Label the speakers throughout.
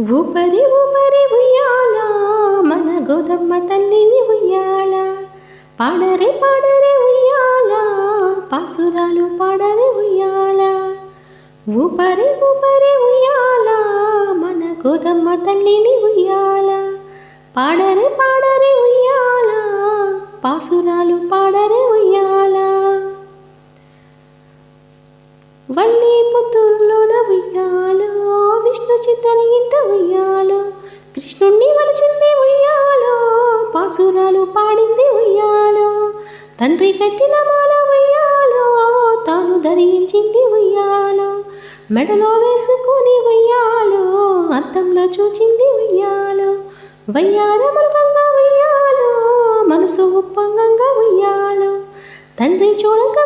Speaker 1: ఊపరి ఊపరి ఉయ్యాల మన గోదమ్మ తల్లిని ఉయ్యాల. పాడరే పాడరే ఉయ్యాల పాసురాలు పాడరే ఉయ్యాల. ఊపరి ఊపరి ఉయ్యాల మన గోదమ్మ తల్లిని ఉయ్యాల. పాడరే పాడరే ఉయ్యాల పాసురాలు పాడరే ఉయ్యాల. వల్లి పుత్తూరులోన ఉయ్యాలో విష్ణు చిత్తని ఇంట ఉయ్యాలో. కృష్ణుణ్ణి వలచింది ఉయ్యాలో. పాసురాలు పాడింది ఉయ్యాలో. తండ్రి కట్టిన మాల ఉయ్యాలో. తాను ధరించింది ఉయ్యాలో. మెడలో వేసుకొని ఉయ్యాలో. అద్దంలో చూచింది ఉయ్యాలో. వయ్యారములకంగా ఉయ్యాలో. మనసు ఉప్పంగంగా ఉయ్యాలో. తండ్రి చూడక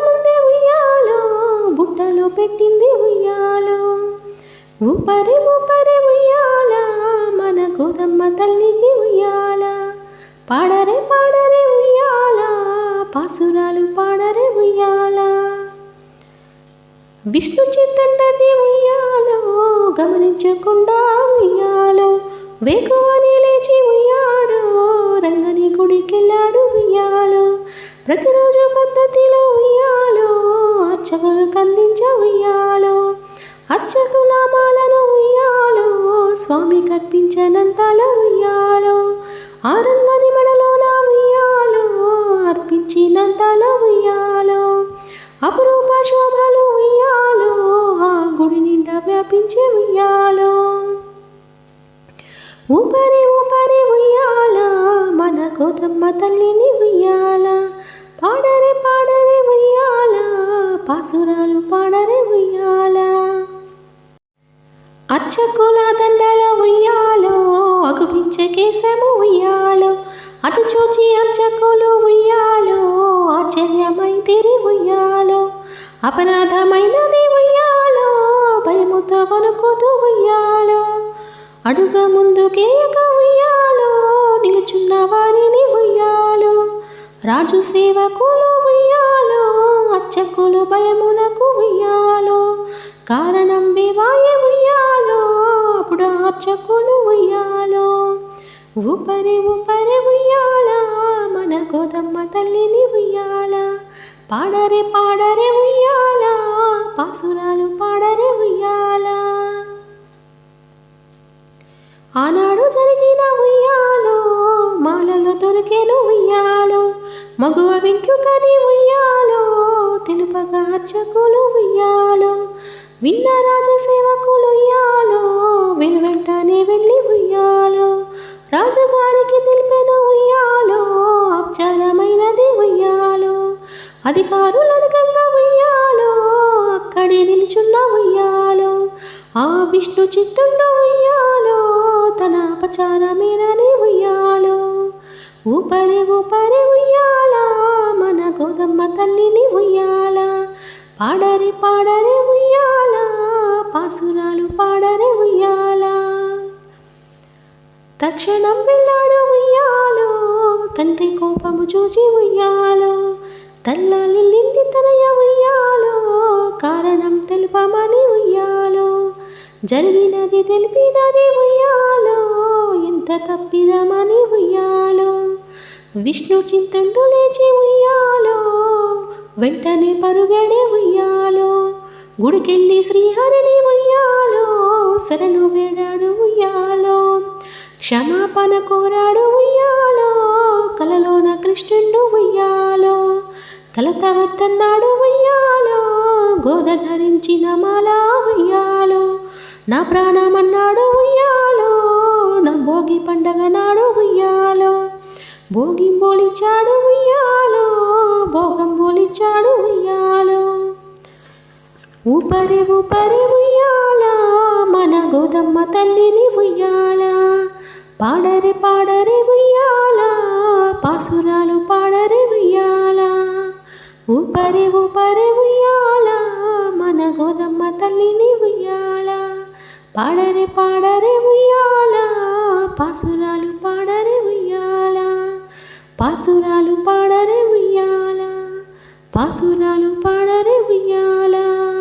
Speaker 1: ఊపరి ఊపరి ఉయ్యాల మన కోదమ్మ తల్లికి ఉయ్యాల. పాడరే పాడరే ఉయ్యాల పాసురాలు పాడరే ఉయ్యాల. విష్ణు చిత్తండది ఉయ్యాలో గమనించకుండా ఉయ్యాలో. వేకువని లేచి ఉయ్యాడో రంగని గుడికెళ్ళాడు ఉయ్యాలో. ప్రతిరోజు పద్ధతిలో ఉయ్యాలో అర్చకులు కందించ ఉయ్యాలో. అర్చకుల స్వామి కర్పించనంతలో ఉయ్యాలో ఆరంగని మడలో నా ఉయ్యాలో అర్పించినంతలో ఉయ్యాలో. అపురూప శోభలు ఉయ్యాలో ఆ గుడి నిండా వ్యాపించే ఉయ్యాలో. ఊపరి ఊపరి ఉయ్యాల మన గోదమ్మ తల్లిని ఉయ్యాల. పాడరే పాడరే ఉయ్యాల పాసురాలు పాడరే ఉయ్యాల. అచ్చకుల అపరాధమైనది ఉయ్యాలో భయముతో వణుకుతూ ఉయ్యాలో అడుగ ముందుకేయక ఉయ్యాలో నిలుచున్న వారిని ఉయ్యాలో రాజు సేవకులు ఉయ్యాలో అర్చకులు భయమునకు ఉయ్యాలో కారణం వివాయ ఉయ్యాలో అప్పుడు అర్చకులు ఉయ్యాలో. ఊపరి ఊపరి ఉయ్యాల మన గోదమ్మ తల్లిని ఉయ్యాల పాడరే పాడరే ఉయ్యాల. పాసురాలు పాడరే ఉయ్యాల. ఆనాడు జరిగిన ఉయ్యాలో మాలలో దొరికేను ఉయ్యాలో మగువ వెంట్రుకని ఉయ్యాలో తెలుపగా అర్చకులు ఉయ్యాలో విన్న రాజసేవకులు ఉయ్యాలో వెను వెంటనే వెళ్ళి ఉయ్యాలో రాజుగారికి తెలిపెను ఉయ్యాలో అప్చారమైనది ఉయ్యాలో అధికారులు అడగంగా అక్కడే నిలుచున్న ఉయ్యాలో ఆ విష్ణు చిత్తుండు ఉయ్యాలో తన అపచారమేనని ఉయ్యాలో ఊపరి ఊపరి ఉయ్యాల మన గోదమ్మ తల్లిని ఉయ్యాల పాడరి పాడరి ఉయ్యాల పాసురాలు పాడరి ఉయ్యాల తక్షణం వెళ్ళాడు ఉయ్యాలో తండ్రి కోపము చూసి ఉయ్యాలో తల్లాలిల్లింది తనయ ఉయ్యాలో కారణం తెలుపమని ఉయ్యాలో. జరిగినది తెలిపినది ఉయ్యాలో. ఎంత తప్పిదమని ఉయ్యాలో. విష్ణు చింతండు లేచి ఉయ్యాలో. వెంటనే పరుగడే ఉయ్యాలో. గుడికెళ్ళి శ్రీహరిని ఉయ్యాలో. శరణు వేడాడు ఉయ్యాలో. క్షమాపణ కోరాడు ఉయ్యాలో. కలలోన కృష్ణుడు ఉయ్యాలో. కలత వద్దన్నాడు ఉయ్యాలో. గోద ధరించిన మాలా ఉయ్యాలో నా ప్రాణమన్నాడు ఉయ్యాలో నా భోగి పండగ నాడు ఉయ్యాలో. భోగి బోలిచాడు ఉయ్యాలో భోగం బోలిచాడు ఉయ్యాలో. ఊపరి ఊపరి ఉయ్యాల మన గోదమ్మ తల్లిని ఉయ్యాల. పాడరే పాడరే ఉయ్యాల పాసురాలు పాడరే ఉయ్యాల. ఊపరి ఊపరి పాడరే పాడరే ఉయ్యాల. పాసురాలు పాడరే ఉయ్యాల. పాసురాలు పాడరే ఉయ్యాల. పాసురాలు పాడరే ఉయ్యాలా.